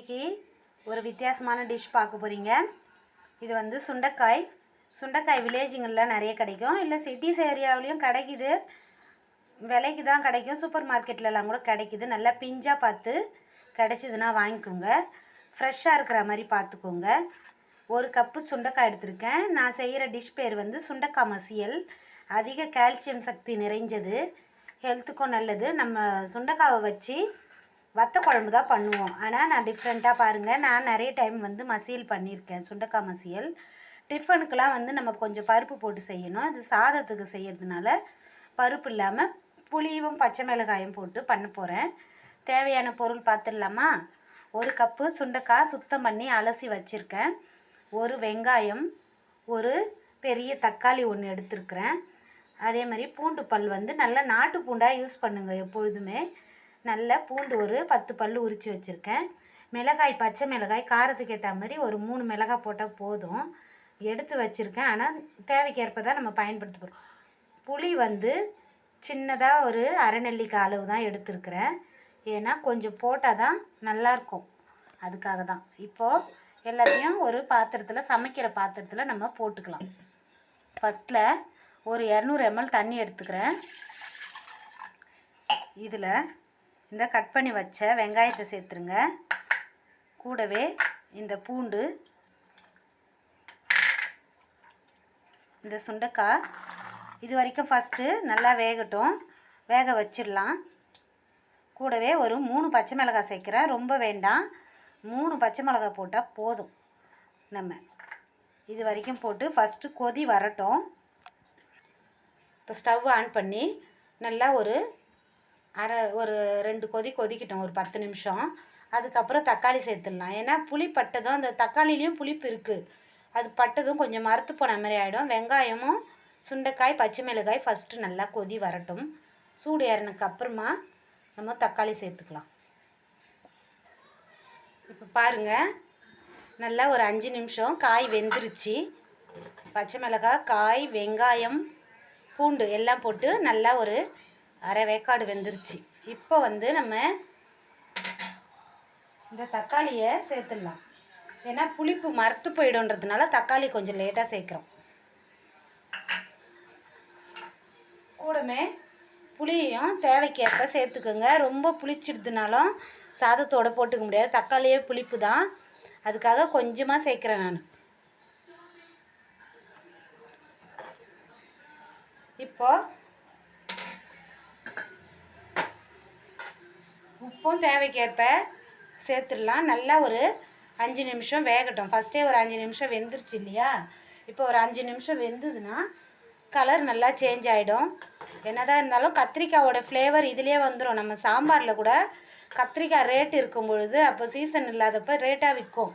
இன்றைக்கி ஒரு வித்தியாசமான டிஷ் பார்க்க போகிறீங்க இது வந்து சுண்டைக்காய். சுண்டைக்காய் வில்லேஜுங்களில் நிறைய கிடைக்கும். இல்லை சிட்டிஸ் ஏரியாவிலையும் கிடைக்குது. விலைக்கு தான் கிடைக்கும். சூப்பர் மார்க்கெட்லலாம் கூட கிடைக்குது. நல்லா பிஞ்சாக பார்த்து கிடச்சிதுன்னா வாங்கிக்கோங்க. ஃப்ரெஷ்ஷாக இருக்கிற மாதிரி பார்த்துக்கோங்க. ஒரு கப்பு சுண்டைக்காய் எடுத்திருக்கேன். நான் செய்கிற டிஷ் பேர் வந்து சுண்டைக்காய் மசியல். அதிக கால்சியம் சக்தி நிறைஞ்சது. ஹெல்த்துக்கும் நல்லது. நம்ம சுண்டைக்காவை வச்சு வத்த குழம்பு தான் பண்ணுவோம். ஆனால் நான் டிஃப்ரெண்ட்டாக பாருங்கள் நான் நிறைய டைம் வந்து மசியல் பண்ணியிருக்கேன். சுண்டக்காய் மசியல். டிஃபனுக்கெலாம் வந்து நம்ம கொஞ்சம் பருப்பு போட்டு செய்யணும். அது சாதத்துக்கு செய்யறதுனால பருப்பு இல்லாமல் புளியும் பச்சை மிளகாயும் போட்டு பண்ண போகிறேன் தேவையான பொருள் பார்த்துடலாமா? ஒரு கப்பு சுண்டைக்காய் சுத்தம் பண்ணி அலசி வச்சுருக்கேன். ஒரு வெங்காயம் ஒரு பெரிய தக்காளி ஒன்று எடுத்துருக்குறேன். அதே மாதிரி பூண்டு பல் வந்து நல்லா நாட்டு பூண்டாக யூஸ் பண்ணுங்கள் எப்பொழுதுமே. நல்ல பூண்டு ஒரு பத்து பல் உரித்து வச்சுருக்கேன். மிளகாய் பச்சை மிளகாய் காரத்துக்கு ஏற்ற மாதிரி ஒரு மூணு மிளகாய் போட்டால் போதும். எடுத்து வச்சுருக்கேன். ஆனால் தேவைக்கேற்ப தான் நம்ம பயன்படுத்த போகிறோம் புளி வந்து சின்னதாக ஒரு அரை நெல்லிக்காய் அளவு தான் எடுத்துருக்குறேன். ஏன்னா கொஞ்சம் போட்டால் தான் நல்லாயிருக்கும். அதுக்காக தான். இப்போது எல்லாத்தையும் ஒரு பாத்திரத்தில் சமைக்கிற பாத்திரத்தில் நம்ம போட்டுக்கலாம். ஃபஸ்ட்டில் ஒரு இரநூறு எம்எல் தண்ணி எடுத்துக்கிறேன். இதில் இந்த கட் பண்ணி வச்ச வெங்காயத்தை சேர்த்துருங்க. கூடவே இந்த பூண்டு இந்த சுண்டக்காய். இது வரைக்கும் ஃபஸ்ட்டு நல்லா வேகட்டும். வேக வச்சிடலாம். கூடவே ஒரு மூணு பச்சை மிளகாய் சேர்க்குறேன் ரொம்ப வேண்டாம். மூணு பச்சை மிளகாய் போட்டால் போதும். நம்ம இது வரைக்கும் போட்டு ஃபஸ்ட்டு கொதி வரட்டும். இப்போ ஸ்டவ் ஆன் பண்ணி நல்லா ஒரு அரை ஒரு ரெண்டு கொதி கொதிக்கிட்டோம் ஒரு பத்து நிமிஷம். அதுக்கப்புறம் தக்காளி சேர்த்துடலாம். ஏன்னா புளி பட்டதும் அந்த தக்காளிலையும் புளிப்பு இருக்குது அது பட்டதும் கொஞ்சம் மரத்து போன மாதிரி ஆகிடும் வெங்காயமும் சுண்டைக்காய் பச்சை மிளகாய் ஃபஸ்ட்டு நல்லா கொதி வரட்டும். சூடு ஏறினதுக்கு அப்புறமா நம்ம தக்காளி சேர்த்துக்கலாம். இப்போ பாருங்கள் நல்லா ஒரு அஞ்சு நிமிஷம் காய் வெந்துருச்சு. பச்சை மிளகாய் காய் வெங்காயம் பூண்டு எல்லாம் போட்டு நல்லா ஒரு அரை வேக்காடு வெந்துருச்சு. இப்போ வந்து நம்ம இந்த தக்காளியை சேர்த்துடலாம். ஏன்னா புளிப்பு மரத்து போயிடும்ன்றதுனால தக்காளி கொஞ்சம் லேட்டாக சேர்க்குறோம். கூடமே புளியையும் தேவைக்கேற்ப சேர்த்துக்கோங்க. ரொம்ப புளிச்சிடுதுனாலும் சாதத்தோட போட்டுக்க முடியாது. தக்காளியே புளிப்பு தான். அதுக்காக கொஞ்சமாக சேர்க்குறேன் நான். இப்போது உப்பும் தேவைக்கேற்ப சேர்த்துடலாம். நல்லா ஒரு அஞ்சு நிமிஷம் வேகட்டும். ஃபஸ்ட்டே ஒரு அஞ்சு நிமிஷம் வெந்துருச்சு இல்லையா? இப்போ ஒரு அஞ்சு நிமிஷம் வெந்ததுன்னா கலர் நல்லா சேஞ்ச் ஆகிடும் என்னதான் இருந்தாலும் கத்திரிக்காயோட ஃப்ளேவர் இதிலே வந்துடும் நம்ம சாம்பாரில் கூட கத்திரிக்காய் ரேட் இருக்கும் பொழுது அப்போ சீசன் இல்லாதப்போ ரேட்டாக விற்கும்.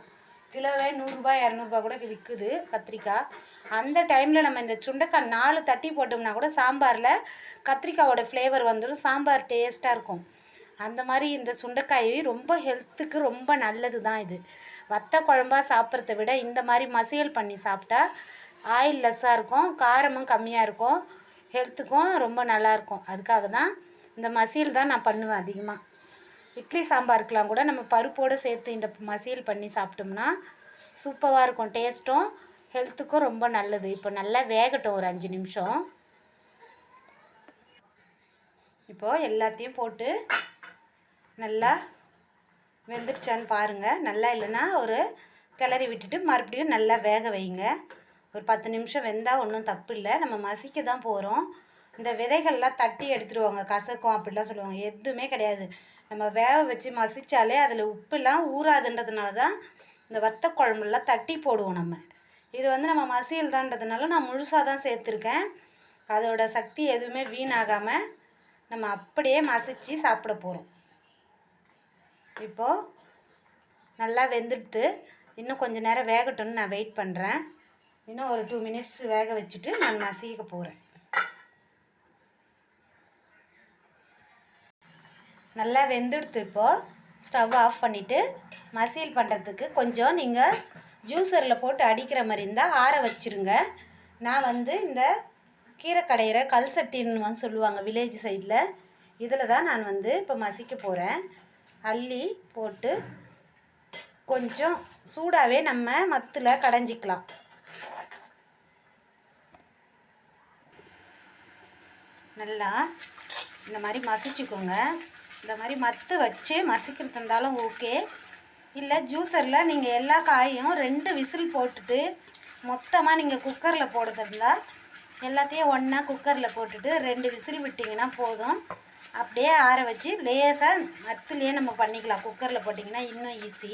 கிலோவே நூறுரூபா இரநூறுபா கூட விற்குது கத்திரிக்காய். அந்த டைமில் நம்ம இந்த சுண்டைக்காய் நாலு தட்டி போட்டோம்னா கூட சாம்பாரில் கத்திரிக்காவோட ஃப்ளேவர் வந்துடும் சாம்பார் டேஸ்ட்டாக இருக்கும். அந்த மாதிரி இந்த சுண்டைக்காய் ரொம்ப ஹெல்த்துக்கு ரொம்ப நல்லது தான் இது. வத்த குழம்பா சாப்பிட்றத விட இந்த மாதிரி மசியல் பண்ணி சாப்பிட்டா ஆயில் லெஸ்ஸாக இருக்கும் காரமும் கம்மியாக இருக்கும் ஹெல்த்துக்கும் ரொம்ப நல்லாயிருக்கும் அதுக்காக தான் இந்த மசியல் தான் நான் பண்ணுவேன் அதிகமாக இட்லி சாம்பாருக்கெலாம் கூட நம்ம பருப்போடு சேர்த்து இந்த மசியல் பண்ணி சாப்பிட்டோம்னா சூப்பராக இருக்கும். டேஸ்ட்டும் ஹெல்த்துக்கும் ரொம்ப நல்லது. இப்போ நல்லா வேகட்டும் ஒரு அஞ்சு நிமிஷம். இப்போது எல்லாத்தையும் போட்டு நல்லா வெந்துருச்சான்னு பாருங்கள் நல்லா இல்லைன்னா ஒரு கிளறி விட்டுட்டு மறுபடியும் நல்லா வேக வைங்க. ஒரு பத்து நிமிஷம் வெந்தால் ஒன்றும் தப்பு இல்லை. நம்ம மசிக்க தான் போகிறோம் இந்த விதைகள்லாம் தட்டி எடுத்துருவாங்க. கசக்கும் அப்படிலாம் சொல்லுவாங்க. எதுவுமே கிடையாது. நம்ம வேக வச்சு மசித்தாலே அதில் உப்புலாம் ஊறாதுன்றதுனால தான் இந்த வத்த குழம்புலாம் தட்டி போடுவோம் நம்ம. இது வந்து நம்ம மசியல் தான்றதுனால நான் முழுசாக தான் சேர்த்துருக்கேன். அதோடய சக்தி எதுவுமே வீணாகாமல் நம்ம அப்படியே மசித்து சாப்பிட போகிறோம் இப்போது நல்லா வெந்துடுத்து. இன்னும் கொஞ்சம் நேரம் வேகட்டும்னு நான் வெயிட் பண்ணுறேன் இன்னும் ஒரு டூ மினிட்ஸ் வேக வச்சுட்டு நான் மசிக்க போகிறேன் நல்லா வெந்துடுத்து இப்போது ஸ்டவ் ஆஃப் பண்ணிவிட்டு மசியல் பண்ணுறதுக்கு கொஞ்சம் நீங்கள் ஜூஸரில் போட்டு அடிக்கிற மாதிரி இருந்தால் ஆற வச்சுருங்க. நான் வந்து இந்த கீரை கடையிற கல் சட்டின்னு வந்து சொல்லுவாங்க வில்லேஜ் சைடில் இதில் தான் நான் வந்து இப்போ மசிக்க போகிறேன் அள்ளி போட்டு கொஞ்சம் சூடாகவே நம்ம மத்தில் கடைஞ்சிக்கலாம். நல்லா இந்த மாதிரி மசிச்சுக்கோங்க. இந்த மாதிரி மத்து வச்சு மசிக்கிறது இருந்தாலும் ஓகே இல்லை ஜூஸரில் நீங்கள் எல்லா காயும் ரெண்டு விசில் போட்டுட்டு மொத்தமாக நீங்கள் குக்கரில் போடுறது இருந்தால் எல்லாத்தையும் ஒன்றா குக்கரில் போட்டுட்டு ரெண்டு விசில் விட்டிங்கன்னா போதும். அப்படியே ஆற வச்சு லேசாக மத்துலேயே நம்ம பண்ணிக்கலாம். குக்கரில் போட்டிங்கன்னா இன்னும் ஈஸி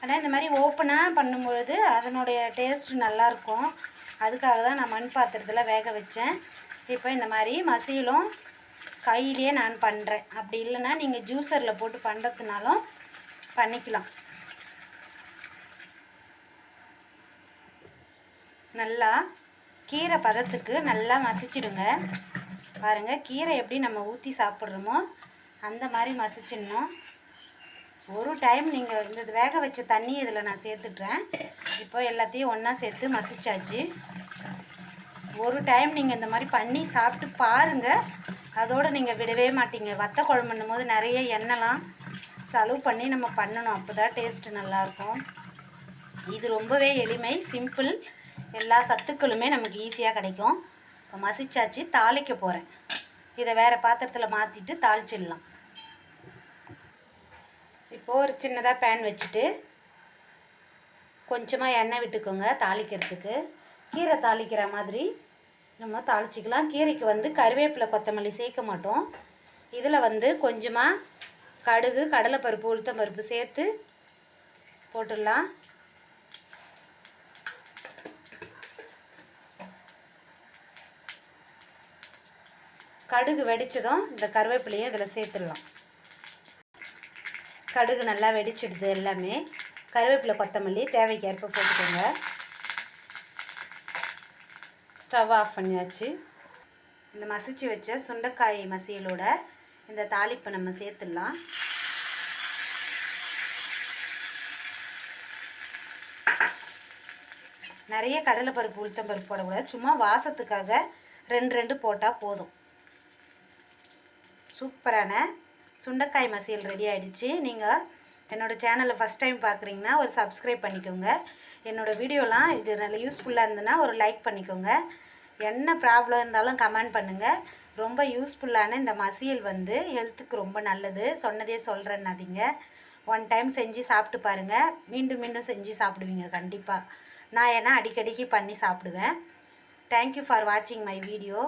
ஆனால் இந்த மாதிரி ஓப்பனாக பண்ணும்பொழுது அதனுடைய டேஸ்ட் நல்லாயிருக்கும். அதுக்காக தான் நான் மண் பாத்திரத்தில் வேக வச்சேன். இப்போ இந்த மாதிரி மசியலும் கையிலேயே நான் பண்ணுறேன் அப்படி இல்லைன்னா நீங்கள் ஜூஸரில் போட்டு பண்ணுறதுனாலும் பண்ணிக்கலாம். நல்லா கீரை பதத்துக்கு நல்லா மசிச்சிடுங்க. பாருங்கள் கீரை எப்படி நம்ம ஊற்றி சாப்பிட்றோமோ அந்த மாதிரி மசிச்சிடணும். ஒரு டைம் நீங்கள் இந்த வேக வச்ச தண்ணி இதில் நான் சேர்த்துட்றேன் இப்போ எல்லாத்தையும் ஒன்றா சேர்த்து மசிச்சாச்சு. ஒரு டைம் நீங்கள் இந்த மாதிரி பண்ணி சாப்பிட்டு பாருங்கள் அதோடு நீங்கள் விடவே மாட்டீங்க. வத்த குழம்புன்னும் போது நிறைய எண்ணெய்லாம் செலவு பண்ணி நம்ம பண்ணணும். அப்போ தான் டேஸ்ட்டு நல்லாயிருக்கும். இது ரொம்பவே எளிமை சிம்பிள் எல்லா சத்துக்களுமே நமக்கு ஈஸியாக கிடைக்கும். இப்போ மசிச்சாச்சு தாளிக்க போகிறேன் இதை வேறு பாத்திரத்தில் மாற்றிட்டு தாளிச்சிடலாம். இப்போது ஒரு சின்னதாக பேன் வச்சுட்டு கொஞ்சமாக எண்ணெய் விட்டுக்கோங்க தாளிக்கிறதுக்கு. கீரை தாளிக்கிற மாதிரி நம்ம தாளிச்சிக்கலாம். கீரைக்கு வந்து கருவேப்பிலை கொத்தமல்லி சேர்க்க மாட்டோம். இதில் வந்து கொஞ்சமாக கடுகு கடலைப்பருப்பு உளுத்தம்பருப்பு சேர்த்து போட்டுடலாம். கடுகு வெடிச்சதும் இந்த கருவேப்பிலையும் இதில் சேர்த்துடலாம். கடுகு நல்லா வெடிச்சிடுது எல்லாமே. கருவேப்பிலை கொத்தமல்லி தேவைக்கு ஏற்ப போட்டுக்கோங்க. ஸ்டவ் ஆஃப் பண்ணியாச்சு. இந்த மசிச்சு வச்ச சுண்டைக்காய் மசியலோட இந்த தாளிப்பை நம்ம சேர்த்துடலாம். நிறைய கடலைப்பருப்பு உளுத்தம்பருப்பு போடக்கூடாது. சும்மா வாசத்துக்காக ரெண்டு ரெண்டு போட்டால் போதும். சூப்பரான சுண்டைக்காய் மசியல் ரெடி ஆகிடுச்சு நீங்கள் என்னோடய சேனலை ஃபஸ்ட் டைம் பார்க்குறீங்கன்னா ஒரு சப்ஸ்கிரைப் பண்ணிக்கோங்க. என்னோடய வீடியோலாம் இது நல்ல யூஸ்ஃபுல்லாக இருந்ததுன்னா ஒரு லைக் பண்ணிக்கோங்க. என்ன ப்ராப்ளம் இருந்தாலும் கமெண்ட் பண்ணுங்கள் ரொம்ப யூஸ்ஃபுல்லான இந்த மசியல் வந்து ஹெல்த்துக்கு ரொம்ப நல்லது. சொன்னதே சொல்கிறேன்னாதீங்க ஒன் டைம் செஞ்சு சாப்பிட்டு பாருங்கள் மீண்டும் மீண்டும் செஞ்சு சாப்பிடுவீங்க கண்டிப்பாக நான் ஏன்னா அடிக்கடிக்கு பண்ணி சாப்பிடுவேன். தேங்க்யூ ஃபார் வாட்சிங் மை வீடியோ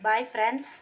பாய் ஃப்ரெண்ட்ஸ்